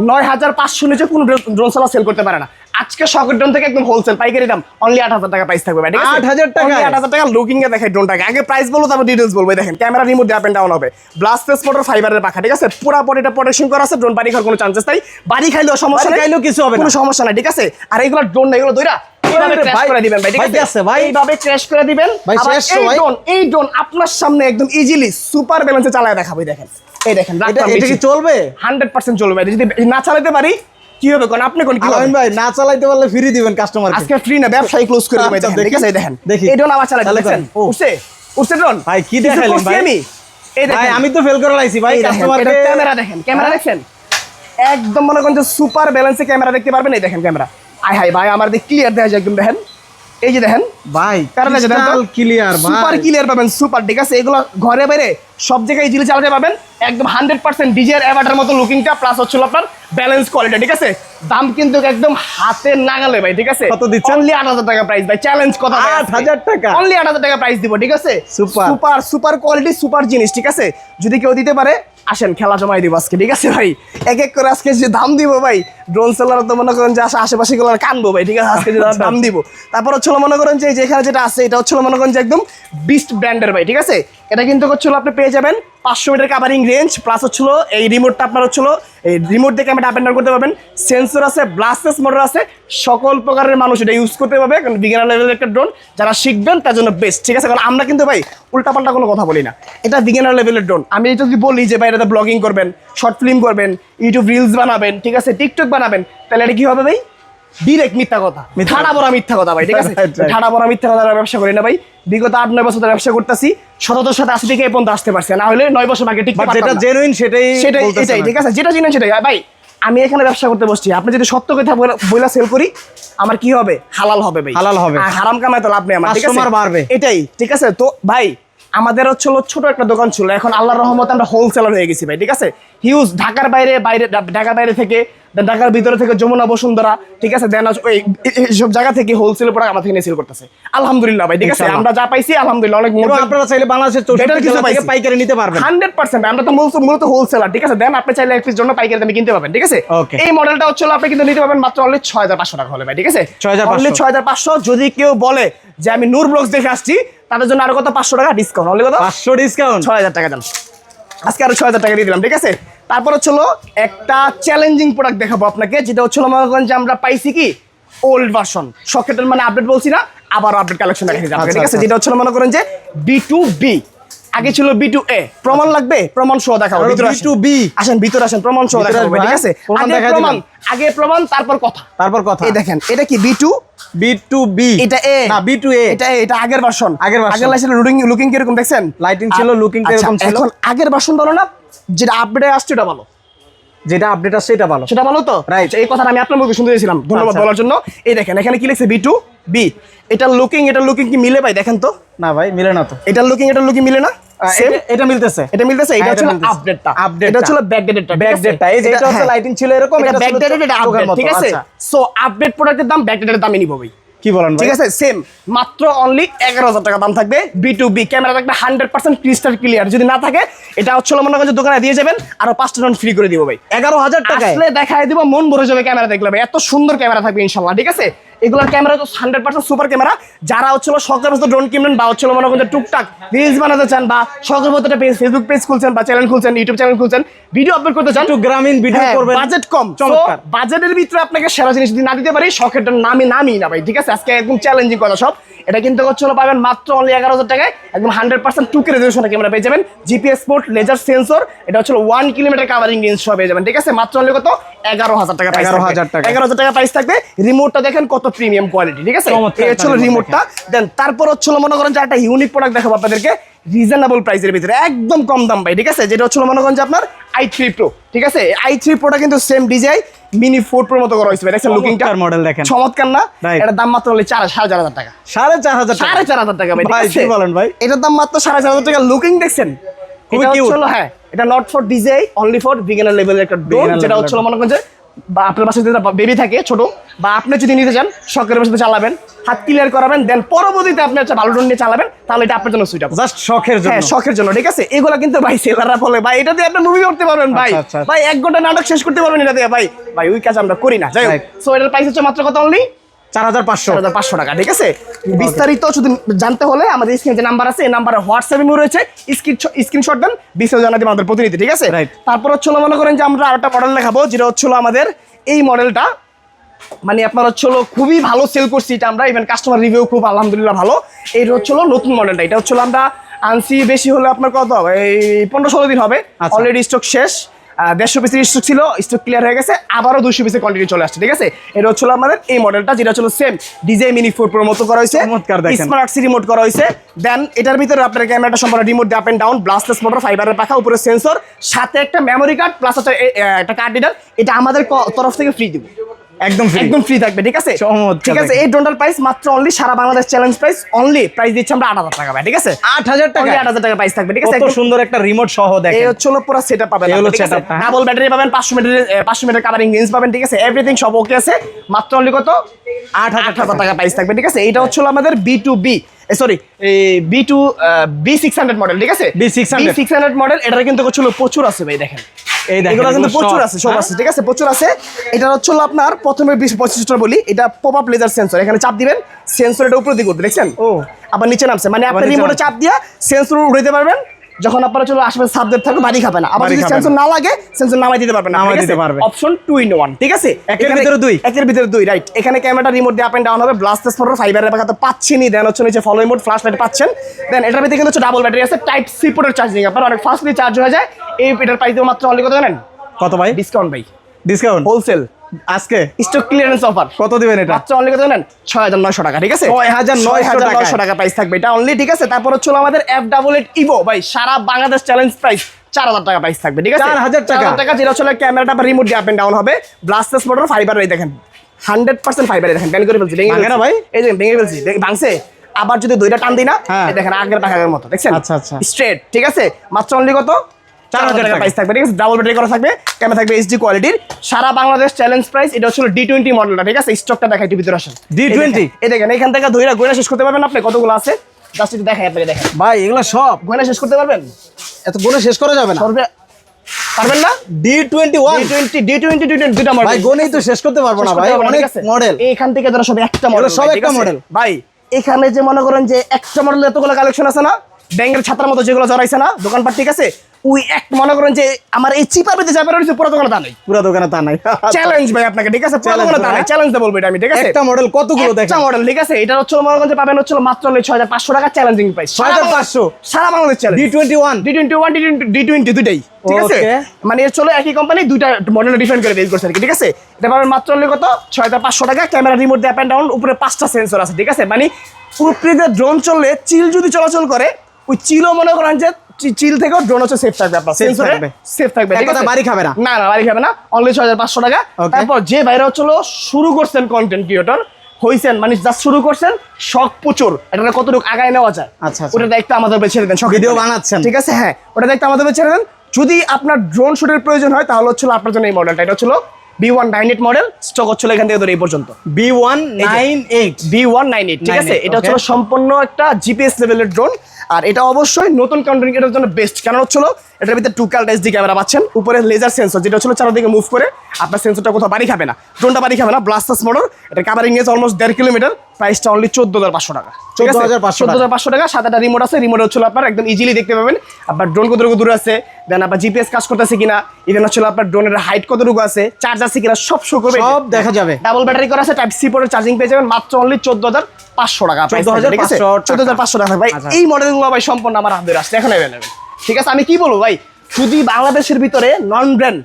S1: নয় হাজার পাঁচশো নিচে কোনো ড্রোন সালা সেল করতে পারে না। আজকে শকের ড্রোন থেকে একদম হোলসেল পাইকারি দাম অনলি আট হাজার টাকা প্রাইস থাকবে ভাই, ঠিক আছে?
S2: 8,000 টাকায়?
S1: আট হাজার টাকা লুকিং এ দেখে ড্রোনটাকে আগে প্রাইস বলব তারপর ডিটেলস বলব। দেখেন camera remote up and down হবে। ব্লাস্টেস মোটর ফাইবারের পাখা ঠিক আছে? পুরো বডিটা প্রোটেকশন করা আছে ড্রোন বাড়ি খাওয়ার কোনো চান্সেস নাই। বাড়ি খাইলেও সমস্যা
S2: খাইলেও কিছু হবে
S1: কোনো সমস্যা নাই ঠিক আছে? আর এইগুলো ড্রোন এগুলো দইরা এইভাবে
S2: আরে
S1: করে দিবেন ভাই ঠিক আছে?
S2: ভাই।
S1: এইভাবে ক্র্যাশ করে দিবেন।
S2: ভাই, শেষ ভাই।
S1: এই ড্রোন আপনার সামনে একদম ইজিলি সুপার ব্যালেন্সে চালায় দেখাবো দেখেন। এই দেখেন
S2: এটা এটা কি চলবে?
S1: হান্ড্রেড পার্সেন্ট চলবে যদি না চালাতে পারি কি হবে কোন? আপনি কোন কি হবে
S2: ভাই না চালাইতে পারলে ফ্রি দিবেন কাস্টমার
S1: আজকে ফ্রি না ব্যবসায়ী ক্লোজ করে দেবে
S2: আচ্ছা,
S1: ঠিক আছে দেখেন।
S2: দেখি।
S1: এই ড্রোন আবার চালাতে
S2: তাহলে
S1: দেখেন
S2: করেন।
S1: উঠছে উঠছে ড্রোন
S2: ভাই, কি দেখাইলেন ভাই?
S1: আমি? এই
S2: ভাই
S1: দেখেন।
S2: আমি তো ফেল করে লাইছি ভাই
S1: দেখেন,
S2: কাস্টমার
S1: ক্যামেরা দেখেন ক্যামেরা দেখছেন? একদম মনে করেন যে সুপার ব্যালেন্সে ক্যামেরা দেখতে পারবেন এই দেখেন ক্যামেরা আয় হাই ভাই আমার দিক ক্লিয়ার দেখা যায় একদম দেখেন। এই যে দেখেন
S2: ভাই
S1: কারণ আছে দেখেন
S2: ক্লিয়ার
S1: সুপার ক্লিয়ার পাবেন সুপার ঠিক আছে? এগুলো ঘরে বাইরে সব জায়গায় ইজিলি চালাতে পাবেন একদম হান্ড্রেড পার্সেন্ট ডিজের অ্যাভাটার মতো লুকিংটা প্লাস হচ্ছিল আপনার ব্যালেন্স কোয়ালিটি ঠিক আছে? দাম কিন্তু একদম হাতে নাগালে ভাই ঠিক আছে?
S2: কত দিচ্ছেন?
S1: অনলি আট হাজার টাকা প্রাইস ভাই চ্যালেঞ্জ কত
S2: 8,000 টাকা?
S1: অনলি আট হাজার টাকা প্রাইস দিব ঠিক আছে. সুপার সুপার কোয়ালিটি সুপার জিনিস ঠিক আছে? যদি কেউ দিতে পারে আসেন, খেলা জমাই দিব আজকে, ঠিক আছে ভাই? এক এক করে আজকে যে দাম দিব ভাই ড্রোন সেলার তো মনে করেন যে আশেপাশে গুলো কানবো ভাই, ঠিক আছে? আজকে যে। দাম দিব। তারপর হচ্ছিল মনে করেন যে এখানে যেটা আছে, এটা হচ্ছিল মনে করেন যে একদম বিস্ট ব্র্যান্ডের ভাই, ঠিক আছে? এটা কিন্তু হচ্ছিল আপনি পেয়ে যাবেন পাঁচশো মিটার কাভারিং রেঞ্জ প্লাস হচ্ছিল এই রিমোটটা আপনার হচ্ছিল, এই রিমোট দিয়ে ক্যামেরা আপ করতে পারবেন। সেন্সর আছে ব্লাস্টেস মোটর আছে, সকল প্রকারের মানুষ এটা ইউজ করতে পারবে, কারণ বিজ্ঞানের লেভেলের একটা ড্রোন যারা শিখবেন তার জন্য বেস্ট ঠিক আছে? কারণ আমরা কিন্তু ভাই উল্টাপাল্টা কোনো কথা বলি না। এটা বিজ্ঞানের লেভেলের ড্রোন আমি এটা যদি বলি যে ভাই এটাতে ব্লগিং করবেন শর্ট ফিল্ম করবেন ইউটিউব রিলস বানাবেন, ঠিক আছে? টিকটক বানাবেন, তাহলে এটা কি হবে ভাই? ডিরেক্ট মিথ্যা কথা। ঠাড়া বড়া মিথ্যা কথা ভাই ঠিক আছে. ঠাড়া বড়া মিথ্যা কথা ব্যবসা করি না ভাই। বিগত আট নয় বছর ধরে ব্যবসা করতেছি। সততার সাথে আশি থেকে এই পর্যন্ত আসতে পারছি না। হলে নয় বছর আগে ঠিক
S2: যেটা জেনুইন সেটাই
S1: সেটাই এটাই ঠিক আছে? যেটা জিনিস সেটাই। ভাই আমি এখানে ব্যবসা করতে বসছি। আপনি যদি সত্য কথা বইলা সেল করি আমার কি হবে? হালাল হবে ভাই।
S2: হালাল হবে।
S1: হারাম কামাই তো লাভ নেই আমার
S2: বাড়বে।
S1: এটাই ঠিক আছে? তো ভাই আমাদের হচ্ছে ছোট একটা দোকান ছিল। এখন আল্লাহর রহমতে আমরা হোলসেলার হয়ে গেছি ভাই ঠিক আছে? হিউজ ঢাকার বাইরে বাইরে ঢাকার বাইরে থেকে ঢাকার ভিতরে থেকে যমুনা বসুন্ধরা ঠিক আছে? দেন ওই সব জায়গা থেকে হোলসেল প্রোডাক্ট আমার থেকে সেল করতেছে। আলহামদুলিল্লাহ ভাই ঠিক আছে? আমরা যা পাইছি আলহামদুলিল্লাহ অনেক
S2: আপনারা চাইলে বাংলাদেশের
S1: Better কিছু পাইছি।
S2: পাইকারি নিতে পারবেন।
S1: হান্ড্রেড পার্সেন্ট আমরা তো মূলত মূলত হোলসেলার ঠিক আছে? দেন আপনি চাইলে এক পিস জন্য পাইকারি দামে কিনতে পারবেন ঠিক আছে? এই মডেলটা হচ্ছে আপনি কিন্তু নিতে পারবেন মাত্র অনলি ছয় হাজার পাঁচশো টাকা হলে ভাই ঠিক আছে?
S2: 6,500
S1: অনলি ছয় হাজার পাঁচশো। যদি কেউ বলে যে আমি নূর ব্লগস দেখে আসছি তাদের জন্য আরও কত? পাঁচশো টাকা ডিসকাউন্ট কত?
S2: পাঁচশো ডিসকাউন্ট
S1: ছয় হাজার টাকা দাম। আজকে আরও ছয় হাজার টাকা দিয়ে দিলাম ঠিক আছে? তারপর হচ্ছে একটা চ্যালেঞ্জিং প্রোডাক্ট দেখাবো আপনাকে যেটা হচ্ছে মনে করেন যে আমরা পাইছি কি? ওল্ড ভার্সন সকেটের মানে আপডেট বলছি না আবার আপডেট কালেকশন দেখা যাবে ঠিক আছে?
S2: আচ্ছা।
S1: যেটা হচ্ছে মনে করেন যে বি টু বি আগে ছিল বি টু এ প্রমাণ লাগবে? প্রমাণ সহ দেখাবো ভিতরে আসেন।
S2: B2B
S1: আসেন। ভিতরে আসেন প্রমাণ সহ দেখাবো ঠিক
S2: হ্যাঁ?
S1: আছে? আগে প্রমাণ আগে প্রমাণ তারপর কথা।
S2: তারপর কথা।
S1: এই দেখেন এটা কি B two
S2: B two B
S1: এটা এ
S2: না বি টু এ
S1: এটা এ এটা আগের ভার্সন
S2: আগের ভার্সন
S1: আগের লাইসের লুকিং লুকিং কীরকম দেখছেন?
S2: লাইটিং ছিল, লুকিং
S1: আচ্ছা,
S2: কীরকম ছিল?
S1: এখন আগের ভার্সন বলো না? যেটা আপডেট আসছে এটা ভালো।
S2: যেটা আপডেট আসছে এটা ভালো।
S1: সেটা ভালো তো. আচ্ছা, এই কথাটা আমি আপনার মুখে শুনতে দিয়েছিলাম ধন্যবাদ
S2: আচ্ছা।
S1: বলার জন্য। এই দেখেন এখানে কি লিখছে? বি টু বি এটা লুকিং এটা লুকিং কি মিলে ভাই? দেখেন তো।
S2: না ভাই মিলে না তো।
S1: এটা লুকিং এটা লুকিং মিলে না?
S2: এটা- মিলতেছে।
S1: এটা মিলতেছে? এটা
S2: হ্যাঁ,
S1: হচ্ছে। আপডেটটা
S2: Update
S1: এটা। হচ্ছে ব্যাকডেটেডটা
S2: ব্যাকডেটটা এই যে এটা হচ্ছে লাইটিং ছিল এরকম
S1: এটা ব্যাকডেটেড এটা আপডেট ঠিক আছে। সো আপডেট প্রোডাক্টের দাম ব্যাকডেটের দামই নিব ভাই।
S2: কি বলেন
S1: ঠিক আছে সেম মাত্র অনলি এগারো হাজার টাকা দাম থাকবে। বি টু বি ক্যামেরা থাকবে হান্ড্রেড পার্সেন্ট ক্রিস্টাল ক্লিয়ার যদি না থাকে এটা হচ্ছে মনে করেন দোকানে দিয়ে যাবেন আরও পাঁচটা টন ফ্রি করে দিব ভাই।
S2: এগারো হাজার
S1: টাকা দেখায় দিব মন ভরে যাবে ক্যামেরা দেখলে ভাই। এত সুন্দর ক্যামেরা থাকবে ইনশাল্লাহ ঠিক আছে? এগুলোর ক্যামেরা তো হান্ড্রেড পার্সেন্ট সুপার ক্যামেরা যারা হচ্ছিল শখের মতো ড্রোন কিনবেন বা হচ্ছিল মনে করেন টুকটাক রিলস বানাতে চান বা শখের মতো একটা পেজ ফেসবুক পেজ খুলছেন বা চ্যানেল খুলছেন ইউটিউব চ্যানেল খুলছেন ভিডিও আপলোড করতে চান
S2: একটু গ্রামীণ ভিডিও
S1: হ্যাঁ,
S2: করবেন।
S1: বাজেট কম।
S2: চমৎকার।
S1: বাজেটের ভিতরে আপনাকে সেরা জিনিস যদি না দিতে পারি শখেরটার নামই নামই না ভাই ঠিক আছে? আজকে একদম চ্যালেঞ্জিং কথা সব। এটা কিন্তু হচ্ছিল পাবেন মাত্র অনলি এগারো হাজার টাকায় একদম hundred percent two K camera পেয়ে যাবেন। জিপিএস পোর্ট লেজার সেন্সর এটা হচ্ছে ওয়ান কিলোমিটার কাভারিং রেঞ্জ সহ পেয়ে যাবেন ঠিক আছে? মাত্র অনলি কত? এগারো হাজার টাকা
S2: 11,000 টাকা।
S1: এগারো হাজার টাকা প্রাইস থাকবে। রিমোটটা দেখেন কত প্রিমিয়াম কোয়ালিটি ঠিক আছে? এই হচ্ছিল রিমোটটা দেন তারপর হচ্ছিল মনে করেন যে একটা ইউনিক প্রোডাক্ট দেখাবো আপনাদেরকে রিজনেবল প্রাইসের ভিতরে একদম কম দাম ভাই ঠিক আছে? যেটা হচ্ছিল মনে করেন যে আপনার আই থ্রি প্রো ঠিক আছে? আই থ্রি প্রোটা কিন্তু সেম ডিজাইন মিনি ফোর প্রোর মতো করা হয়েছে দেখছেন লুকিংটা
S2: চমৎকার model দেখেন।
S1: চমৎকার না. এটার দাম মাত্র হলে চার সাড়ে চার হাজার টাকা।
S2: সাড়ে চার হাজার টাকা।
S1: সাড়ে চার হাজার টাকা ভাই
S2: বলেন ভাই?
S1: এটার দাম মাত্র সাড়ে চার হাজার টাকা। লুকিং দেখছেন?
S2: খুবই
S1: এটা হলো, হ্যাঁ এটা not for DJI only for beginner লেভেলের একটা ড্রোন যেটা
S2: level
S1: হচ্ছে মনে করেন যে বা আপনার বাসায় যদি বেবি থাকে ছোট বা আপনি যদি নিতে চান শখের বাসাতে চালাবেন হাত ক্লিয়ার করাবেন দেন পরবর্তীতে আপনি একটা ভালো ডোন নিয়ে চালাবেন তাহলে এটা আপনার জন্য সুইট হবে
S2: জাস্ট শখের জন্য।
S1: হ্যাঁ শখের জন্য ঠিক আছে? এগুলো কিন্তু ভাই সেলাররা বলে ভাই এটা দিয়ে আপনি মুভি করতে পারবেন ভাই।
S2: আচ্ছা, আচ্ছা।
S1: ভাই এক ঘণ্টা নাটক শেষ করতে পারবেন এটা দিয়ে ভাই। ভাই ওই কাজ আমরা করি না। যাই হোক। সো এটার প্রাইস হচ্ছে মাত্র কত অনলি
S2: চার হাজার পাঁচশো।
S1: হাজার পাঁচশো টাকা ঠিক আছে? বিস্তারিত যদি জানতে হলে আমাদের স্ক্রিনে যে নাম্বার আছে এই নাম্বারে হোয়াটসঅ্যাপ ইমো রয়েছে। স্ক্রিনশট দেন বিস্তারিত জানাতে আমাদের প্রতিনিধি ঠিক আছে. তারপর হচ্ছিল মনে করেন যে আমরা আরেকটা মডেল দেখাবো যেটা হচ্ছিল আমাদের এই মডেলটা মানে আপনার হচ্ছিল খুবই ভালো সেল করছি এটা আমরা ইভেন কাস্টমার রিভিউ খুব আলহামদুলিল্লাহ ভালো। এই হচ্ছিল নতুন মডেলটা এটা হচ্ছিল আমরা আনসি বেশি হলে আপনার কত এই পনেরো ষোলো দিন হবে।
S2: আচ্ছা।
S1: অলরেডি স্টক শেষ। দেড়শো পিসের স্টক ছিল স্টক ক্লিয়ার হয়ে গেছে আবারও দুশো পিসের কোয়ান্টিটি চলে আসছে ঠিক আছে? এটা হচ্ছিল আমাদের এই মডেলটা যেটা হচ্ছিল same DJI mini four pro মতো করা হয়েছে। স্মার্ট সি রিমোট করা হয়েছে। দেন এটার ভিতরে আপনার ক্যামেরাটা সম্পূর্ণ remote up and down brushless motor ফাইবারের পাখা উপরে সেন্সর সাথে একটা মেমোরি কার্ড প্লাস একটা কার্ড রিডার এটা আমাদের তরফ থেকে ফ্রি দিব।
S2: একদম ফ্রি
S1: একদম ফ্রি থাকবে ঠিক আছে? ঠিক আছে এই ড্রোনটার প্রাইস মাত্র অনলি সারা Bangladesh challenge price only price দিচ্ছি আমরা আট হাজার টাকা ভাই ঠিক আছে?
S2: আট হাজার টাকা।
S1: অনলি আট হাজার টাকা প্রাইস থাকবে ঠিক আছে?
S2: কত সুন্দর একটা রিমোট সহ
S1: এই
S2: দেখেন
S1: হচ্ছে হলো পুরো সেটআপ পাবেন
S2: এই হলো টা, হ্যাঁ।
S1: ডাবল ব্যাটারি পাবেন 500 মিটার 500 মিটার কালারিং রেঞ্জ পাবেন ঠিক আছে? এভরিথিং সব ওকে আছে। মাত্র অনলি কত?
S2: আট হাজার
S1: 8000 টাকা। প্রাইস থাকবে ঠিক আছে? এটা হচ্ছে হলো আমাদের B2B sorry B two B six hundred model ঠিক আছে?
S2: বি
S1: সিক্স হান্ড্রেড মডেল এটার কিন্তু প্রচুর আছে ভাই দেখেন।
S2: এই
S1: এগুলো কিন্তু প্রচুর আছে সব
S2: হ্যাঁ?
S1: আছে ঠিক আছে প্রচুর আছে। এটা হচ্ছে আপনার প্রথমে বিশ পঁচিশটা বলি এটা পপ আপ লেজার সেন্সর এখানে চাপ দিবেন সেন্সর এটা উপরে দিকে উঠবে দেখছেন?
S2: ও।
S1: আবার নিচে নামছে মানে
S2: আপনি
S1: রিমোটে চাপ দিয়ে সেন্সর উড়াইতে পারবেন যখন আপনারা চলো আশেপাশে সাবজেক্ট থাকবে বাড়ি খাবে না। আবার যদি সেন্সর না। লাগে সেন্সর নামাই দিতে পারবেন
S2: নামাই দিতে পারবে।
S1: অপশন টু ইন ওয়ান ঠিক আছে?
S2: একের ভিতরে দুই?
S1: একের ভিতরে দুই রাইট এখানে ক্যামেরাটা রিমোট দিয়ে আপ এন্ড ডাউন হবে ব্লাস্টেস ফটো ফাইবারের পাখা তো পাচ্ছেনই। দেন হচ্ছে নিচে ফলো মোড ফ্ল্যাশ লাইট পাচ্ছেন। দেন এটার ভিতরে কিন্তু হচ্ছে ডাবল ব্যাটারি আছে টাইপ সি পোর্টের চার্জিং আপনার অনেক ফাস্টলি চার্জ হয়ে যায়। এই এটার প্রাইস মাত্র অনলি কত জানেন?
S2: কত ভাই?
S1: ডিসকাউন্ট ভাই।
S2: ডিসকাউন্ট
S1: হোলসেল
S2: আজকে
S1: স্টক ক্লিয়ারেন্স অফার
S2: কত দিবেন এটা?
S1: মাত্র অনলি কত জানেন? ছয় হাজার নয়শো টাকা ঠিক আছে?
S2: 6,900
S1: টাকা। প্রাইস থাকবে। এটা অনলি ঠিক আছে? তারপর হচ্ছে আমাদের এফ ডাবল এইট ইভো ভাই সারা বাংলাদেশ চ্যালেঞ্জ প্রাইস চার হাজার টাকা প্রাইস থাকবে ঠিক আছে?
S2: 4,000 টাকা।
S1: টাকা যেটা হচ্ছে ক্যামেরাটা রিমোট দিয়ে আপ এন্ড ডাউন হবে। ব্লাস্টেস মোটর ফাইবার এই দেখেন। হান্ড্রেড পার্সেন্ট ফাইবার দেখেন। ব্যান করে ফেলছি ভেঙে।
S2: ভাই?
S1: এই ফেলছি ভাঙছে। আবার যদি দুইটা টান দিই না
S2: হ্যাঁ।
S1: দেখেন আগের পাখার মতো দেখছেন?
S2: আচ্ছা, আচ্ছা।
S1: স্ট্রেট ঠিক আছে? মাত্র অনলি কত? চার হাজার টাকা
S2: টাকা।
S1: প্রাইস থাকবে ঠিক আছে? ডাবল ব্যাটারি করা থাকবে ক্যামেরা থাকবে এইচডি কোয়ালিটির সারা বাংলাদেশ চ্যালেঞ্জ প্রাইস এটা হচ্ছে ডি টোয়েন্টি মডেলটা ঠিক আছে? স্টকটা দেখাই টিভিতে আসেন
S2: D20?
S1: এই দেখেন এখান থেকে ধইরা গয়না শেষ করতে পারবেন আপনি? কতগুলো আছে? জাস্ট একটু দেখাই আপনাকে দেখেন।
S2: ভাই এগুলো সব।
S1: গয়না শেষ করতে পারবেন?
S2: এত গুণে শেষ করা যাবে না।
S1: পারবেন না?
S2: D twenty one
S1: twenty D twenty twenty দুটা মডেল
S2: ভাই গনেই তো শেষ করতে পারব না ভাই অনেক মডেল
S1: এইখান থেকে ধরো সব একটা মডেল
S2: সব একটা model।
S1: ভাই। এখানে যে মনে করেন যে একটা মডেল এতগুলো কালেকশন আছে না ব্যাংকের ছাত্রের মতো যেগুলো জড়াইছে না দোকানপাট ঠিক আছে? ওই এক মনে করেন যে আমার এই চিপার ভিতরে যাবে রয়েছে পুরো দোকানে তা নেই।
S2: পুরো দোকানে তা নাই।
S1: চ্যালেঞ্জ ভাই আপনাকে ঠিক আছে? পুরো দোকানে তা নাই। চ্যালেঞ্জ দে বলব এটা আমি ঠিক আছে?
S2: একটা মডেল কতগুলো
S1: একটা মডেল ঠিক আছে? এটা হচ্ছে মনে করেন যে পাবেন হচ্ছে মাত্র ছয় হাজার পাঁচশো টাকা চ্যালেঞ্জিং প্রাইস
S2: 6,500
S1: সারা Bangladesh challenge
S2: D twenty one
S1: D twenty one D twenty দুইটাই ঠিক আছে? মানে এর চলো একই কোম্পানি দুইটা মডেল ডিফারেন্ট করে বের করছে আর কি, ঠিক আছে? এটা পাবেন মাত্র only কত? ছয় হাজার পাঁচশো টাকা। ক্যামেরা রিমোট দিয়ে আপ অ্যান্ড ডাউন উপরে পাঁচটা সেন্সর আছে ঠিক আছে? মানে উপরে যে ড্রোন চললে চিল যদি চলাচল করে ওই চিলও মনে করেন যে চিল থেকেও ড্রোন হচ্ছে সেফ থাকবে আপনার সেন্সরে। সেফ থাকবে। ঠিক আছে?
S2: বাড়ি খাবে না।
S1: না না বাড়ি খাবে না অনলি ছয় হাজার পাঁচশো টাকা। তারপর যে বাইরে হচ্ছে হলো শুরু করছেন কন্টেন্ট ক্রিয়েটর হইছেন মানে জাস্ট শুরু করছেন শখ প্রচুর। এটা কতটুকু আগায় নেওয়া যায়
S2: আচ্ছা, আচ্ছা।
S1: ওটা দায়িত্ব আমাদের উপরে ছেড়ে দেন
S2: Video
S1: বলে।
S2: বানাচ্ছেন।
S1: ঠিক আছে? হ্যাঁ ওটা দায়িত্ব আমাদের উপরে ছেড়ে দেন যদি আপনার ড্রোন শুটের প্রয়োজন হয় তাহলে হচ্ছিল আপনার জন্য এই মডেলটা এটা হচ্ছিল B one nine eight model stock হচ্ছিল এখান থেকে ধরে এই পর্যন্ত।
S2: B one nine eight
S1: B one nine eight ঠিক আছে? এটা হচ্ছিল সম্পূর্ণ একটা জিপিএস লেভেলের ড্রোন আর এটা অবশ্যই নতুন কন্টেন্টের জন্য বেস্ট কেন হচ্ছিল এটার ভিতরে টু কাল্ট এসডি ক্যামেরা পাচ্ছেন, উপরে লেজার সেন্সর যেটা হচ্ছিল চারদিকে মুভ করে, আপনার সেন্সরটা কোথাও বাড়ি খাবে না। ড্রোনটা বাড়ি খাবে না ব্লাস্টাস মোটর এটা কাভারিং এজ অলমোস্ট দেড় কিলোমিটার প্রাইসটা অনলি চোদ্দ হাজার পাঁচশো টাকা
S2: 14,500
S1: চোদ্দ হাজার পাঁচশো টাকা। সাত রিমোট আছে রিমোট হচ্ছিল আপনার একদম ইজিলি দেখতে পাবেন। আপনার ড্রোন কতটুকু দূরে আছে দেন আপনার জিপিএস কাজ করতেছে কিনা ইভেন হচ্ছিল আপনার ড্রোনের হাইট কতটুকু আছে চার্জ আছে কিনা সব শো করবে।
S2: সব দেখা যাবে।
S1: ডাবল ব্যাটারি করা আছে টাইপ সি পোর্টের চার্জিং পেয়ে যাবেন মাত্র অনলি চোদ্দ হাজার পাঁচশো টাকা চোদ্দ হাজার পাঁচশো টাকা। ভাই
S2: আচ্ছা।
S1: এই মডেলগুলো ভাই সম্পূর্ণ আমার হাতে আসছে এখন অ্যাভেলেবেল ঠিক আছে আমি কি বলব ভাই? যদি বাংলাদেশের ভিতরে non brand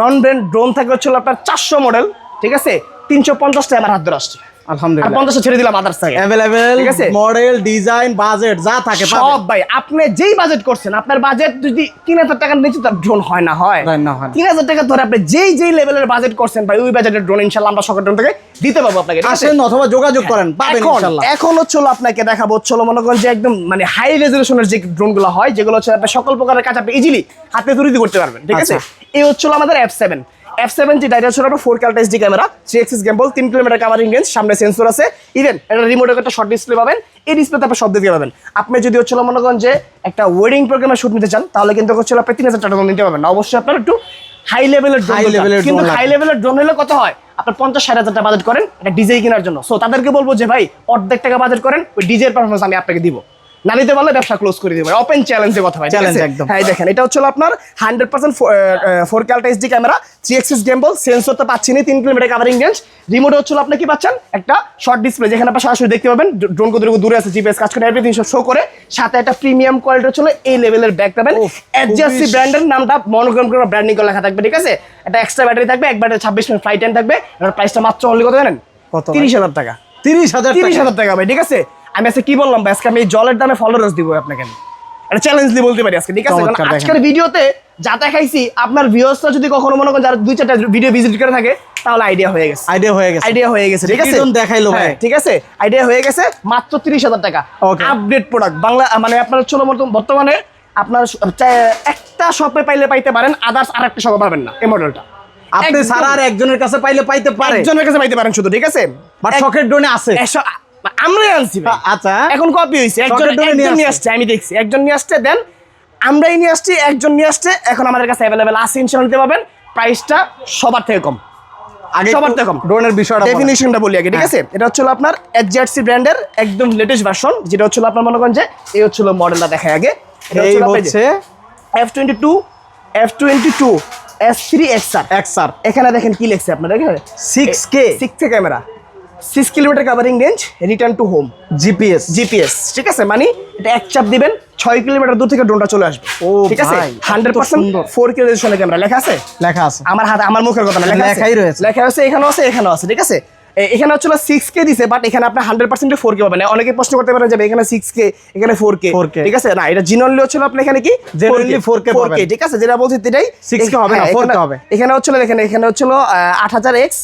S1: non brand drone থাকে হচ্ছিল আপনার চারশো মডেল ঠিক আছে? তিনশো পঞ্চাশটা আমার হাত ধরে আসছে।
S2: আলহামদুলিল্লাহ।
S1: ছেড়ে দিলাম আদার্স থেকে।
S2: অ্যাভেলেবেল মডেল ডিজাইন বাজেট যা থাকে
S1: সব ভাই আপনি যেই বাজেট করছেন আপনার বাজেট যদি তিন হাজার টাকার নিচে তার ড্রোন হয় না হয়।
S2: হয় না, হয় না।
S1: তিন হাজার টাকা ধরে আপনি যেই যেই লেভেলের বাজেট করছেন ভাই ওই বাজেটের ড্রোন আমরা সকেট ড্রোন থেকে দিতে পারব আপনাকে
S2: আসেন অথবা যোগাযোগ করেন পাবেন
S1: এখন
S2: ইনশাআল্লাহ।
S1: এখন হচ্ছে আপনাকে দেখাবো হচ্ছে মনে করেন যে একদম মানে হাই রেজলিউশনের যে ড্রোনগুলো হয় যেগুলো হচ্ছে আপনার সকল প্রকারের কাজ আপনি ইজিলি হাতে তৈরি করতে পারবেন ঠিক আছে?
S2: আচ্ছা।
S1: এই হচ্ছে আমাদের এফ সেভেন যে ডাইটা হচ্ছে আপনার four ক্যালটা SD camera three axis gimbal তিন কিলোমিটার কাভারিং রেঞ্জ সামনে সেন্সর আছে। ইভেন এটা রিমোটের একটা শর্ট ডিসপ্লে পাবেন এই ডিসপ্লেতে আপনি শব্দ দিয়ে পাবেন। আপনি যদি হচ্ছে হলো মনে করেন যে একটা ওয়েডিং প্রোগ্রামে শুট নিতে চান তাহলে কিন্তু হচ্ছে হলো আপনি তিন হাজার টাকা নিতে পারবেন। অবশ্যই আপনার একটু হাই লেভেলের ড্রোন কিন্তু হাই। লেভেলের ড্রোন হলে কত হয়? আপনার পঞ্চাশ ষাট হাজার টাকা বাজেট করেন একটা ডিজে কেনার জন্য। সো তাদেরকে বলব যে ভাই অর্ধেক টাকা বাজেট করেন ওই ডিজের পারফরমেন্স আমি আপনাকে দিব। না দিতে পারলে ব্যবসা ক্লোজ করে দিব ওপেন চ্যালেঞ্জের কথা ভাই আছে?
S2: একদম।
S1: হ্যাঁ দেখেন এটা হচ্ছে আপনার hundred percent four ক্যালটা HD camera three axis gimbal sensor তো পাচ্ছেন তিন কিলোমিটার কাভারিং রেঞ্জ রিমোট হচ্ছিল আপনি কি পাচ্ছেন? একটা শর্ট ডিসপ্লে যেখানে আপনি সরাসরি দেখতে পাবেন ড্রোন কতটুকু দূরে আছে জিপিএস কাজ করে এভরিথিং শো করে। সাথে একটা প্রিমিয়াম কোয়ালিটি হচ্ছিল এই লেভেলের ব্যাগ পাবেন। এফজিআরসি ব্র্যান্ডের নামটা মনোগ্রাম করে ব্র্যান্ডিং করে লেখা থাকবে ঠিক আছে? একটা এক্সট্রা ব্যাটারি থাকবে এক ব্যাটারি ছাব্বিশ মিনিট ফ্লাইট টাইম থাকবে। এটার প্রাইসটা মাত্র অনলি কত জানেন?
S2: কত?
S1: তিরিশ হাজার টাকা।
S2: তিরিশ হাজার
S1: তিরিশ হাজার টাকা ভাই ঠিক আছে? আমি আজকে কি বললাম আজকে আমি জলের দামে ফলোয়ার্স দিব আপনাকে এটা চ্যালেঞ্জ দিয়ে বলতে পারি আজকে ঠিক আছে। আজকের ভিডিওতে যা দেখাইছি আপনার ভিউয়ার্সরা যদি কখনো মনে করেন যারা দুই চারটা ভিডিও ভিজিট করে থাকে তাহলে আইডিয়া হয়ে গেছে।
S2: আইডিয়া হয়ে গেছে।
S1: আইডিয়া হয়ে গেছে ঠিক আছে?
S2: কীরকম দেখাইলো ভাই?
S1: হ্যাঁ, ঠিক আছে? আইডিয়া হয়ে গেছে মাত্র তিরিশ হাজার টাকা।
S2: Okay.
S1: আপডেট প্রোডাক্ট বাংলা মানে আপনার ছোট বর্তমানে আপনার একটা শপে পাইলে পাইতে পারেন আদার্স আর একটা শপে পাবেন না এই মডেলটা
S2: আপনি সারা আর একজনের কাছে পাইলে পাইতে পারেন
S1: একজনের কাছে পাইতে পারেন শুধু ঠিক আছে?
S2: বাট শখের ড্রোনে আছে।
S1: আমরাই আনছি
S2: আচ্ছা।
S1: এখন কপি হয়েছে একজন
S2: নিয়ে
S1: একজন নিয়ে
S2: আসছে।
S1: আমি দেখছি। একজন নিয়ে আসছে দেন আমরাই নিয়ে আসছি একজন নিয়ে আসছে এখন আমাদের কাছে অ্যাভেলেবেল আছে ইনশাল্লাহ নিতে পারবেন। প্রাইসটা সবার থেকে কম।
S2: আগে
S1: সবার থেকে কম।
S2: ড্রোনের বিষয়টা।
S1: ডেফিনিশনটা বলি আগে ঠিক আছে? এটা হচ্ছে হলো আপনার এইচজিআরসি ব্র্যান্ডের একদম লেটেস্ট ভার্সন যেটা হচ্ছে হলো আপনার মনে করেন যে এই হচ্ছে মডেলটা দেখায় আগে।
S2: এই হচ্ছে
S1: F twenty two F twenty two S three X R
S2: XR
S1: এখানে দেখেন কি লেখছে আপনার দেখেন
S2: 6K
S1: six camera six kilometre covering range return to home
S2: GPS
S1: GPS ঠিক আছে মানে এটা এক চাপ দিবেন ছয় কিলোমিটার দূর থেকে ড্রোনটা চলে আসবে।
S2: ও
S1: ঠিক আছে? হান্ড্রেড পার্সেন্ট ফোর কে রেজুলেশনের ক্যামেরা লেখা আছে?
S2: লেখা আছে।
S1: আমার হাতে আমার মুখের কথা লেখা
S2: লেখাই রয়েছে।
S1: লেখা আছে এখানেও আছে এখানেও আছে ঠিক আছে? এখানে হচ্ছে সিক্স কে দিছে বাট এখানে আপনার হান্ড্রেড পার্সেন্ট ফোর কে পাবেন। অনেকে প্রশ্ন করতে পারেন যাবে এখানে সিক্স কে এখানে ফোর কে
S2: 4K
S1: ঠিক আছে? না এটা জিনলি হচ্ছিল আপনি এখানে কি?
S2: 4K
S1: ফোর
S2: পাবেন।
S1: কে ঠিক আছে? যেটা বলছি সেটাই
S2: 6K হবে না,
S1: হ্যাঁ,
S2: 4K
S1: এখানে-
S2: হবে।
S1: এখানে হচ্ছিল এখানে এখানে হচ্ছিল আট হাজার এক্স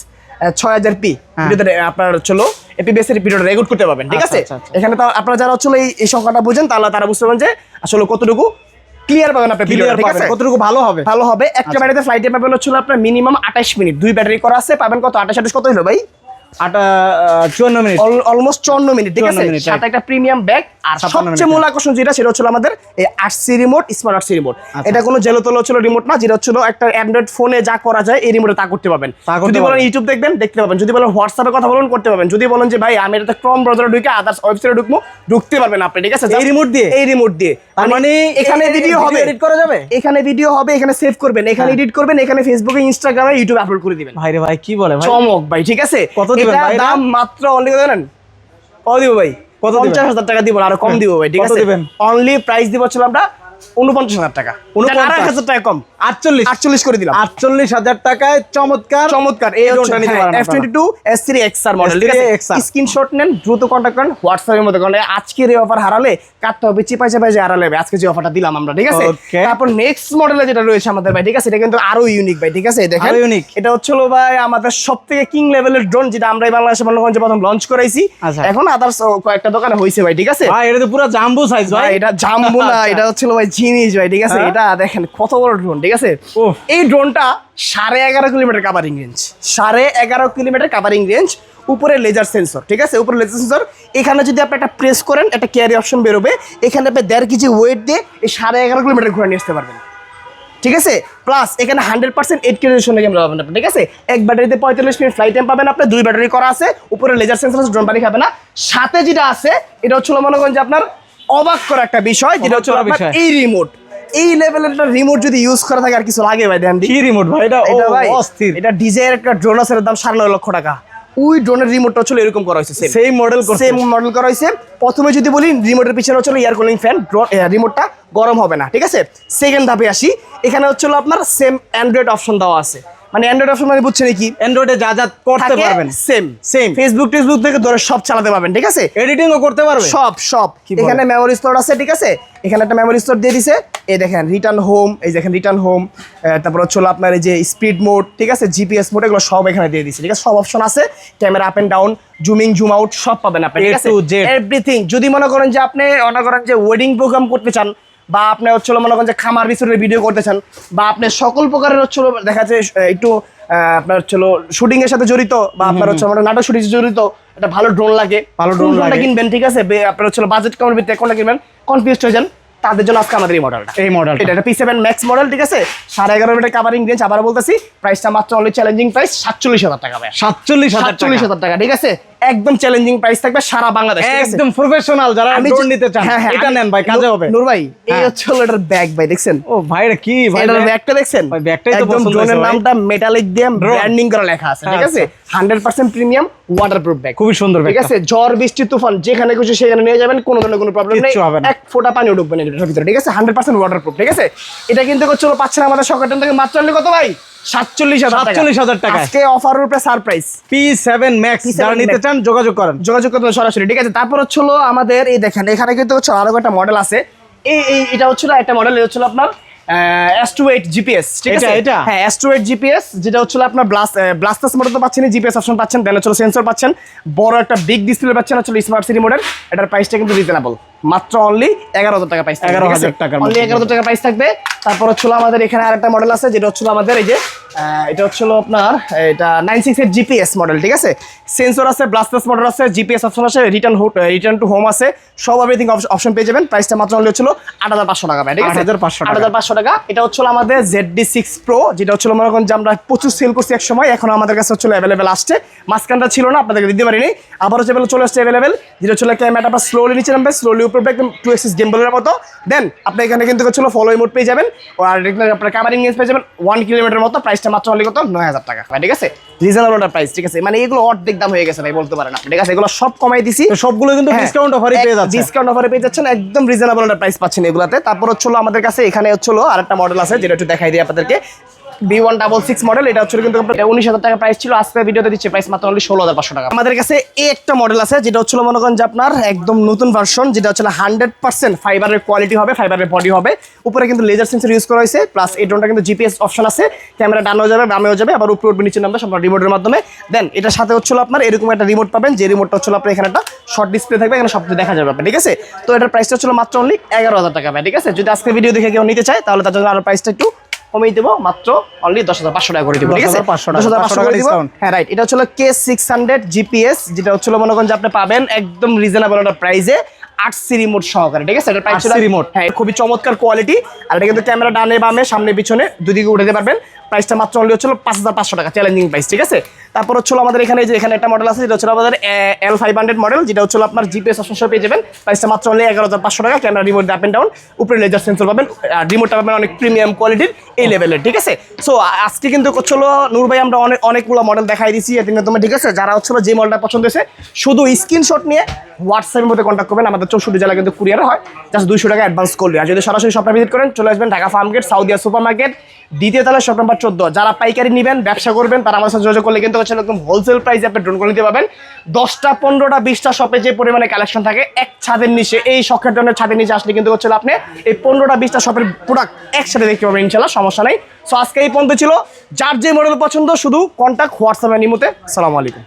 S1: ছয় হাজার পি।
S2: হ্যাঁ।
S1: আপনার হচ্ছিল এপিবিএস এর ভিডিওটা রেকর্ড করতে পারবেন ঠিক
S2: আচ্ছা,
S1: আছে?
S2: আচ্ছা, আচ্ছা।
S1: এখানে তো আপনারা যারা হচ্ছিল এই সংখ্যাটা বুঝেন তাহলে তারা বুঝতে পারবেন যে আসলে কতটুকু ক্লিয়ার পাবেন আপনি
S2: ক্লিয়ার
S1: ঠিক আছে?
S2: কতটুকু ভালো হবে।
S1: ভালো হবে। একটা ব্যাটারিতে ফ্লাইটে পাবেন হচ্ছিল আপনার মিনিমাম আঠাশ মিনিট দুই ব্যাটারি করা আছে পাবেন কত? আঠাশ আঠাশ কত হলো ভাই?
S2: আটা চুয়ান্ন মিনিট।
S1: অলমোস্ট চুয়ান্ন মিনিট ঠিক আছে? সাথে একটা প্রিমিয়াম ব্যাগ আর সবচেয়ে মূল আকর্ষণ যেটা সেটা হচ্ছিল আমাদের এই RC remote smart RC remote
S2: আচ্ছা।
S1: এটা কোনো জেলো তোলো ছিল রিমোট না যেটা হচ্ছিল একটা অ্যান্ড্রয়েড ফোনে যা করা যায় এই রিমোটে তা করতে পারবেন। যদি বলেন ইউটিউব দেখবেন দেখতে পাবেন। যদি বলেন হোয়াটসঅ্যাপে কথা বলুন করতে পারবেন। যদি বলেন যে ভাই আমি এটাতে ক্রম ব্রাউজারে ঢুকে আদার্স ওয়েবসাইটে ঢুকবো ঢুকতে পারবেন আপনি ঠিক আছে?
S2: এই remote দিয়ে?
S1: এই রিমোট দিয়ে।
S2: তার মানে
S1: এখানে ভিডিও হবে।
S2: edit করা যাবে?
S1: এখানে ভিডিও হবে এখানে সেভ করবেন এখানে
S2: হ্যাঁ।
S1: এডিট করবেন এখানে ফেসবুকে ইনস্টাগ্রামে ইউটিউবে আপলোড করে দিবেন।
S2: ভাই রে ভাই কি বলে ভাই?
S1: চমক ভাই ঠিক আছে?
S2: কত দিবেন ভাই
S1: দাম মাত্র অনলি কত জানেন? কত দিব ভাই?
S2: কত
S1: পঞ্চাশ হাজার টাকা দিব না, আরও কম দিব ভাই ঠিক আছে?
S2: দিবেন?
S1: অনলি প্রাইস দিব হচ্ছে আমরা উনপঞ্চাশ হাজার টাকা। আড়াই হাজার টাকা কম।
S2: আটচল্লিশ।
S1: আটচল্লিশ করে দিলাম।
S2: আটচল্লিশ হাজার টাকায় চমৎকার।
S1: চমৎকার। এই
S2: ড্রোনটা নিতে পারেন
S1: F twenty two S three X R model ঠিক আছে? স্ক্রিনশট নেন দ্রুত কন্ট্যাক্ট করেন হোয়াটসঅ্যাপের মধ্যে কারণ আজকের এই অফার হারালে কাটতে হবে চিপাই চিপাই যে হারালে আজকে যে অফারটা দিলাম আমরা ঠিক আছে? তারপর নেক্সট মডেলে যেটা রয়েছে আমাদের ভাই ঠিক আছে? এটা কিন্তু আরও ইউনিক ভাই ঠিক আছে? দেখেন।
S2: unique।
S1: এটা হচ্ছে ভাই আমাদের সব থেকে কিং লেভেলের ড্রোন যেটা আমরা এই বাংলাদেশে প্রথম লঞ্চ করাইছি।
S2: আচ্ছা।
S1: এখন আদার্স কয়েকটা দোকানে হয়েছে ভাই ঠিক আছে?
S2: ভাই এটা তো পুরো জাম্বো সাইজ
S1: ভাই এটা জাম্বো না। এটা হচ্ছিল ভাই জিনিস ভাই ঠিক আছে?
S2: হ্যাঁ?
S1: এটা দেখেন কত বড় ড্রোন ঠিক আছে? এই ড্রোনটা সাড়ে এগারো কিলোমিটার কাভারিং রেঞ্জ সাড়ে এগারো কিলোমিটার কাভারিং রেঞ্জ উপরে লেজার সেন্সর ঠিক আছে? উপরে লেজার সেন্সর এখানে যদি আপনি একটা প্রেস করেন একটা ক্যারি অপশন বেরোবে। এখানে আপনি দেড় কেজি ওয়েট দিয়ে এই সাড়ে এগারো কিলোমিটার ঘুরে নিয়ে আসতে পারবেন। ঠিক আছে? প্লাস এখানে hundred percent eight kilometre camera পাবেন আপনি ঠিক আছে? এক ব্যাটারিতে পঁয়তাল্লিশ মিনিট ফ্লাইট টাইম পাবেন আপনি দুই ব্যাটারি করা আছে উপরে লেজার সেন্সর ড্রোন পানি খাবে না। সাথে যেটা আছে এটা হচ্ছিল মনে করেন যে আপনার অবাক করা একটা বিষয় যেটা হচ্ছে
S2: বিষয়।
S1: এই রিমোট এই লেভেলের একটা রিমোট যদি ইউজ করা থাকে আর কিছু লাগে ভাই দেন
S2: কি রিমোট ভাই? এটা
S1: এটা ভাই
S2: অস্থির।
S1: এটা ডিজাইন একটা ড্রোন আছে দাম সাড়ে নয় লক্ষ টাকা। ওই ড্রোনের রিমোটটা ছিল এরকম করা হয়েছে।
S2: সেই মডেল
S1: সেম মডেল করা হয়েছে। প্রথমে যদি বলি রিমোটের পিছনে হচ্ছিল এয়ার কুলিং ফ্যান রিমোটটা গরম হবে না ঠিক আছে? সেকেন্ড ধাপে আসি। এখানে হচ্ছিল আপনার সেম অ্যান্ড্রয়েড অপশন দেওয়া আছে। মানে অ্যান্ড্রয়েড অপশন মানে বুঝছেন কি?
S2: অ্যান্ড্রয়েডে যা যা করতে পারবেন।
S1: Same
S2: Same.
S1: ফেসবুক টেসবুক থেকে ধরে সব চালাতে পারবেন ঠিক আছে?
S2: এডিটিংও করতে পারবে
S1: সব সব এখানে মেমোরি স্টোর আছে ঠিক আছে? এখানে একটা মেমোরি স্টোর দিয়ে দিছে। এই দেখেন রিটার্ন হোম এই দেখেন রিটার্ন হোম তারপর হচ্ছে আপনার এই যে স্পিড মোড ঠিক আছে? জিপিএস মোড এগুলো সব এখানে দিয়ে দিছে ঠিক আছে? সব অপশন আছে। Camera up and down zooming zoom out সব পাবেন আপনি ঠিক আছে? এভরিথিং যদি মনে করেন যে আপনি মনে করেন যে ওয়েডিং প্রোগ্রাম করতে চান বা আপনি হচ্ছে মনে করেন যে খামার বিচুরের ভিডিও করতে চান বা আপনি সকল প্রকারের হচ্ছে দেখা যাচ্ছে একটু আপনার হচ্ছে শুটিং এর সাথে জড়িত বা আপনার হচ্ছে মানে নাটক শুটিং জড়িত একটা ভালো ড্রোন লাগে।
S2: ভালো
S1: ড্রোনটা
S2: লাগে।
S1: কিনবেন ঠিক আছে? আপনার হচ্ছে বাজেট কেমন ভিত্তিতে কোনটা কিনবেন কনফিউজ হয়ে যান তাদের জন্য আজকে আমাদের এই মডেলটা
S2: এই মডেলটা।
S1: এটা পি সেভেন ম্যাক্স মডেল ঠিক আছে? সাড়ে এগারো মিটার কাভারিং রেঞ্জ আবার বলতেছি প্রাইসটা মাত্র অনলি চ্যালেঞ্জিং প্রাইস সাতচল্লিশ হাজার টাকা
S2: সাতচল্লিশ
S1: সাতচল্লিশ হাজার টাকা ঠিক আছে? একদম চ্যালেঞ্জিং প্রাইস থাকবে সারা বাংলাদেশ
S2: একদম প্রফেশনাল যারা ড্রোন নিতে চান
S1: হ্যাঁ, হ্যাঁ,
S2: এটা নেন ভাই কাজে হবে।
S1: নূর ভাই এই
S2: হ্যাঁ।
S1: হচ্ছে হলো এটার ব্যাগ ভাই দেখছেন?
S2: ও ভাই রে কি ভাই
S1: এটার ব্যাগটা দেখছেন?
S2: ভাই, ব্যাগটাই তো
S1: একদম
S2: পছন্দ
S1: ড্রোনের
S2: হয়েছে।
S1: নামটা মেটালিক দিয়ে ব্র্যান্ডিং করা লেখা আছে ঠিক আছে?
S2: আচ্ছা।
S1: Hundred percent premium waterproof bag
S2: খুবই সুন্দর
S1: ব্যাগ
S2: ঠিক।
S1: আছে? ঝড় বৃষ্টি তুফান যেখানে খুশি সেখানে নিয়ে যাবেন কোনো ধরনের কোনো প্রবলেম নেই। এক ফোঁটা পানিও ঢুকবে না এটার ভিতরে ঠিক আছে? হান্ড্রেড পার্সেন্ট ওয়াটারপ্রুফ ঠিক আছে? এটা কিন্তু চলো পাচ্ছেন আমাদের সকাল থেকে মাত্র কত ভাই? সাতচল্লিশ হাজার
S2: 47,000
S1: আজকে অফার উপরে সারপ্রাইজ
S2: পি সেভেন ম্যাক্স যারা নিতে চান যোগাযোগ করেন।
S1: যোগাযোগ করতে সরাসরি ঠিক আছে? তারপর হচ্ছিল আমাদের এই দেখেন এখানে কিন্তু হচ্ছে আরও একটা মডেল আছে। এই এই এটা হচ্ছিল একটা মডেল হচ্ছিল আপনার এস টু এইট জিপিএস ঠিক আছে?
S2: এটা, এটা?
S1: হ্যাঁ জিপিএস যেটা হচ্ছে আপনার ব্লাস ব্লাস্টাস মডেল তো পাচ্ছেন জিপিএস অপশন পাচ্ছেন দেন হচ্ছে সেন্সর পাচ্ছেন। বড় একটা বিগ ডিসপ্লে পাচ্ছেন হচ্ছে স্মার্ট সিটি মডেল এটার প্রাইসটা কিন্তু রিজনেবল মাত্র অনলি এগারো হাজার টাকা প্রাইস
S2: 11,000 টাকার
S1: অনলি এগারো হাজার টাকা প্রাইস থাকবে। তারপর হচ্ছে আমাদের এখানে আরেকটা মডেল আছে যেটা হচ্ছে আমাদের এই যে এটা হচ্ছে আপনার এটা nine six eight GPS model ঠিক আছে? সেন্সর আছে ব্লাস্টাস মডেল আছে জিপিএস অপশন আছে রিটার্ন রিটার্ন টু হোম আছে সব এভরিথিং অপশন পেয়ে যাবেন। প্রাইসটা মাত্র অনলি হচ্ছিল আট হাজার পাঁচশো টাকা ঠিক আছে?
S2: 8,500 টাকা।
S1: আট হাজার পাঁচশো টাকা। এটা হচ্ছিল আমাদের জেড ডি সিক্স প্রো যেটা হচ্ছিল মনে করেন যে আমরা প্রচুর সেল করছি এক সময় এখন আমাদের কাছে হচ্ছিল অ্যাভেলেবেল আসছে। মাঝখানটা ছিল না আপনাদেরকে দিতে পারিনি। আবার হচ্ছে চলে আসছে অ্যাভেলেবেল যেটা হচ্ছিল ক্যামেরাটা স্লোলি নিচে নামবে স্লোলি উপরে একদম টু এক্সিস গেমবলের মতো। দেন আপনি এখানে কিন্তু হচ্ছিল ফলো মোড পেয়ে যাবেন। আর আপনার কাভারিং রেঞ্জ পেয়ে যাবেন। ওয়ান কিলোমিটার মতো প্রাইসটা মাত্র অনলি কত? নয় হাজার টাকা। ঠিক আছে? রিজনেবল প্রাইস ঠিক আছে? মানে এগুলো অর্ধেক দাম হয়ে গেছে ভাই বলতে পারেন আপনি ঠিক আছে? এগুলো সব কমাই দিছি।
S2: সবগুলো কিন্তু ডিসকাউন্ট অফারে পেয়ে যাচ্ছে
S1: ডিসকাউন্ট অফারে পেয়ে যাচ্ছেন। একদম রিজনেবল প্রাইস পাচ্ছেন এগুলাতে। তারপর হচ্ছিল আমাদের কাছে এখানে হচ্ছিল আরেকটা মডেল আছে যেটা একটু দেখাই দিই আপনাদেরকে। B one double six model এটা হচ্ছে কিন্তু উনিশ হাজার টাকা প্রাইস ছিল, আজকে ভিডিওতে দিচ্ছে প্রাইস মাত্র অনলি ষোলো হাজার পাঁচশো টাকা। আমাদের কাছে এই একটা মডেল আছে, যেটা হচ্ছিল মনে করেন যে আপনার একদম নতুন ভার্সন যেটা হচ্ছে হান্ড্রেড পার্সেন্ট ফাইবারের কোয়ালিটি হবে ফাইবারের বডি হবে। উপরে কিন্তু লেজার সেন্সর ইউজ করা হয়েছে প্লাস এই ড্রোনটা কিন্তু জিপিএস অপশন আছে ক্যামেরা ডানেও যাবে, বামেও যাবে, আবার উপরে উঠবে নিচে নামবে সব রিমোটের মাধ্যমে। দেন এটার সাথে হচ্ছিল আপনার এরকম একটা রিমোট পাবেন, যে রিমোটটা হচ্ছিল আপনার এখানে একটা শর্ট ডিসপ্লে থাকবে, এখানে সব দেখা যাবে আপনার ঠিক আছে? তো এটার প্রাইসটা হচ্ছিল মাত্র অনলি এগারো হাজার টাকা, ভাই, ঠিক আছে? যদি আজকে ভিডিও দেখে কেউ নিতে চায়, তাহলে তার জন্য আরও প্রাইসটা একটু কমিয়ে দেবো মাত্র অনলি দশ হাজার পাঁচশো টাকা করে দিব ঠিক আছে?
S2: 10,500 টাকা,
S1: দশ হাজার পাঁচশো
S2: 500
S1: করে দিব। হ্যাঁ রাইট এটা হচ্ছিল কে সিক্স হান্ড্রেড জিপিএস যেটা হচ্ছিল মনে করেন যে আপনি পাবেন একদম রিজনেবল একটা প্রাইসে আট সি রিমোট সহকারে ঠিক আছে? এটা প্রাইস
S2: রিমোট
S1: হ্যাঁ খুবই চমৎকার কোয়ালিটি আর এটা কিন্তু ক্যামেরা ডানে বামে সামনে পিছনে দুদিকে উঠাতে পারবেন। প্রাইসটা মাত্র অনলি হচ্ছিল পাঁচ হাজার পাঁচশো টাকা চ্যালেঞ্জিং প্রাইস ঠিক আছে? তারপর হচ্ছিল আমাদের এখানে যে এখানে একটা মডেল আছে যেটা হচ্ছিল আমাদের এল ফাইভ হান্ড্রেড মডেল যেটা হচ্ছিল আপনার জিপিএস অপশন সহ পেয়ে যাবেন। প্রাইসটা মাত্র অনলি এগারো হাজার পাঁচশো টাকা ক্যামেরা রিমোট আপ ডাউন উপরে লেজার সেন্সর পাবেন আর রিমোটটা পাবেন অনেক প্রিমিয়াম কোয়ালিটির এই লেভেলের ঠিক আছে? সো আজকে কিন্তু হচ্ছিল নূর ভাই আমরা অনেক অনেকগুলো মডেল দেখাই দিচ্ছি এর তোমার ঠিক আছে? যারা হচ্ছিল যে মডেলটা পছন্দ হয়েছে শুধু স্ক্রিনশট নিয়ে হোয়াটসঅ্যাপের মধ্যে কন্ট্যাক্ট করবেন। আমাদের চৌষট্টি জেলা কিন্তু কুরিয়ার হয় জাস্ট দুইশো টাকা অ্যাডভান্স করলে। আর যদি সরাসরি শপটা ভিজিট করেন চলে আসবেন Dhaka Farmgate Saudia super market দ্বিতীয় তালা শপ নাম্বার চোদ্দ। যারা পাইকারি নেবেন, ব্যবসা করবেন, তারা আমার সাথে যোগাযোগ করলে কিন্তু হচ্ছে একদম হোলসেল প্রাইসে আপনি ড্রোন করে নিতে পারবেন দশটা, পনেরোটা, বিশটা শপে যে পরিমাণে কালেকশন থাকে, এক ছাদের নিচে, এই শখের জন্য ছাদের নিচে আসলে কিন্তু হচ্ছে আপনি এই পনেরোটা, বিশটা শপের প্রোডাক্ট একসাথে দেখতে পাবেন ইনশাল্লাহ সমস্যা নেই। সো আজকে এই পর্যন্ত ছিল। যার যে মডেল পছন্দ, শুধু কন্ট্যাক্ট হোয়াটসঅ্যাপে নিমুতে। সালাম আলাইকুম।